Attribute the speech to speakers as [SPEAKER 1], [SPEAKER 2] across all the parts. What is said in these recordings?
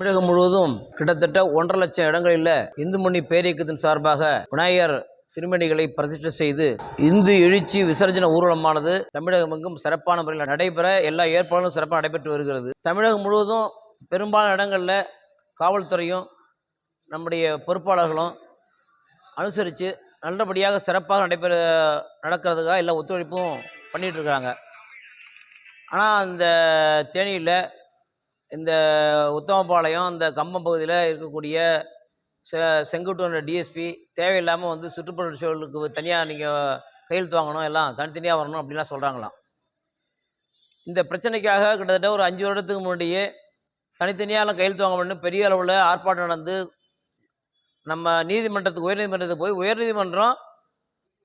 [SPEAKER 1] தமிழகம் முழுவதும் கிட்டத்தட்ட ஒன்றரை லட்சம் இடங்களில் இந்து மணி பேரியக்கத்தின் சார்பாக விநாயகர் திருமணிகளை பிரதிஷ்டை செய்து இந்து எழுச்சி விசர்ஜன ஊர்வலமானது தமிழகம் எங்கும் சிறப்பான முறையில் நடைபெற எல்லா ஏற்பாடுகளும் சிறப்பாக நடைபெற்று வருகிறது. தமிழகம் முழுவதும் பெரும்பாலான இடங்களில் காவல்துறையும் நம்முடைய பொறுப்பாளர்களும் அனுசரித்து நல்லபடியாக சிறப்பாக நடைபெற நடக்கிறதுக்காக எல்லா ஒத்துழைப்பும் பண்ணிகிட்ருக்குறாங்க ஆனால் அந்த தேனியில் இந்த உத்தமபாளையம் இந்த கம்பம் பகுதியில் இருக்கக்கூடிய செ செங்குட்டூர் டிஎஸ்பி தேவையில்லாமல் வந்து சுற்றுப்புற சூழலுக்கு தனியாக நீங்கள் கையெழுத்து வாங்கணும் எல்லாம் தனித்தனியாக வரணும் அப்படின்லாம் சொல்கிறாங்களாம் இந்த பிரச்சனைக்காக கிட்டத்தட்ட ஒரு அஞ்சு வருடத்துக்கு முன்னாடியே தனித்தனியாலாம் கையெழுத்து வாங்க வேண்டும் பெரிய அளவில் ஆர்ப்பாட்டம் நடந்து நம்ம நீதிமன்றத்துக்கு உயர்நீதிமன்றத்துக்கு போய் உயர்நீதிமன்றம்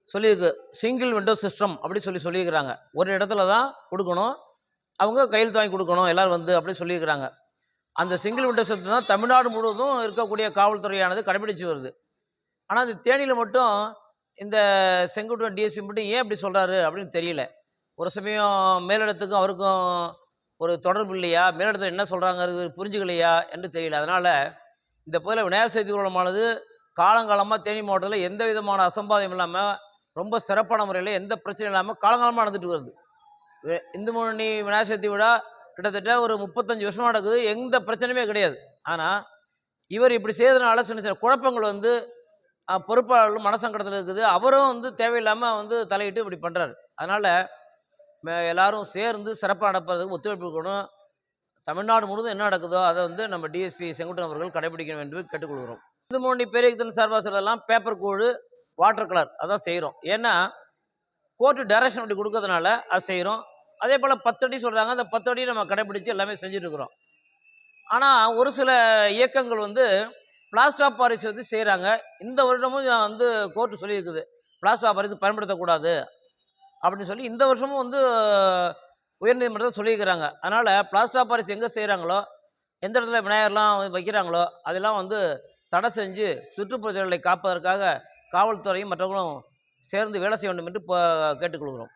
[SPEAKER 1] சொல்லியிருக்கு. சிங்கிள் விண்டோ சிஸ்டம் அப்படி சொல்லி சொல்லியிருக்கிறாங்க. ஒரு இடத்துல தான் கொடுக்கணும். அவங்க கையெழுத்து வாங்கி கொடுக்கணும் எல்லோரும் வந்து அப்படி சொல்லியிருக்கிறாங்க. அந்த சிங்கிள் விண்டோ சத்து தான் தமிழ்நாடு முழுவதும் இருக்கக்கூடிய காவல்துறையானது கடைபிடிச்சு வருது. ஆனால் அந்த தேனியில் மட்டும் இந்த செங்குட்டுவன் டிஎஸ்பி மட்டும் ஏன் இப்படி சொல்கிறாரு அப்படின்னு தெரியல. ஒரு சமயம் மேலிடத்துக்கும் அவருக்கும் ஒரு தொடர்பு இல்லையா? மேலிடத்தில் என்ன சொல்கிறாங்க புரிஞ்சுக்கலையா என்று தெரியல. அதனால் இந்த பகுதியில் விநாயகர் சதுர்த்தி ஊர்வலமானது காலங்காலமாக தேனி மாவட்டத்தில் எந்த விதமான அசம்பாதம் இல்லாமல் ரொம்ப சிறப்பான முறையில் எந்த பிரச்சனையும் இல்லாமல் காலங்காலமாக நடந்துட்டு வருது. இந்து முன்னணி விநாயகர் சதுர்த்தி விழா கிட்டத்தட்ட ஒரு முப்பத்தஞ்சு வருஷமாக நடக்குது. எந்த பிரச்சனையுமே கிடையாது. ஆனால் இவர் இப்படி செய்யறதுனால சின்ன சின்ன குழப்பங்கள் வந்து பொறுப்பாளர்களும் மனசங்கடத்தில் இருக்குது. அவரும் வந்து தேவையில்லாமல் வந்து தலையிட்டு இப்படி பண்ணுறாரு அதனால் எல்லாரும் சேர்ந்து சிறப்பாக நடப்பதுக்கு ஒத்துழைப்பு கொடுக்கணும். தமிழ்நாடு முழுவதும் என்ன நடக்குதோ அதை வந்து நம்ம டிஎஸ்பி செங்குட்டன் அவர்கள் கடைபிடிக்கணும் என்று கேட்டுக்கொள்கிறோம். இந்து முன்னணி பெரியத்தன் சார்பாக சொல்லலாம் பேப்பர் கூழு வாட்டர் கலர் அதான் செய்கிறோம் ஏன்னா கோர்ட்டு டைரக்ஷன் அப்படி கொடுக்கறதுனால அது செய்கிறோம் அதே போல் பத்தடி சொல்கிறாங்க அந்த பத்தடி நம்ம கடைபிடிச்சு எல்லாமே செஞ்சுட்ருக்குறோம் ஆனால் ஒரு சில இயக்கங்கள் வந்து பிளாஸ்டர் ஆஃப் பாரிஸ் வந்து செய்கிறாங்க இந்த வருடமும் வந்து கோர்ட்டு சொல்லியிருக்குது. பிளாஸ்டர் ஆஃப் பாரிஸ் பயன்படுத்தக்கூடாது அப்படின்னு சொல்லி இந்த வருஷமும் வந்து உயர்நீதிமன்றத்தில் சொல்லியிருக்கிறாங்க. அதனால் பிளாஸ்டர் ஆஃப் பாரிஸ் எங்கே செய்கிறாங்களோ எந்த இடத்துல விநாயகர்லாம் வைக்கிறாங்களோ அதெல்லாம் வந்து தடை செஞ்சு சுற்றுப்புறச்சூழலை காப்பதற்காக காவல்துறையும் மற்றவங்களும் சேர்ந்து வேலை செய்ய வேண்டும் என்று இப்போ கேட்டுக்கொள்கிறோம்.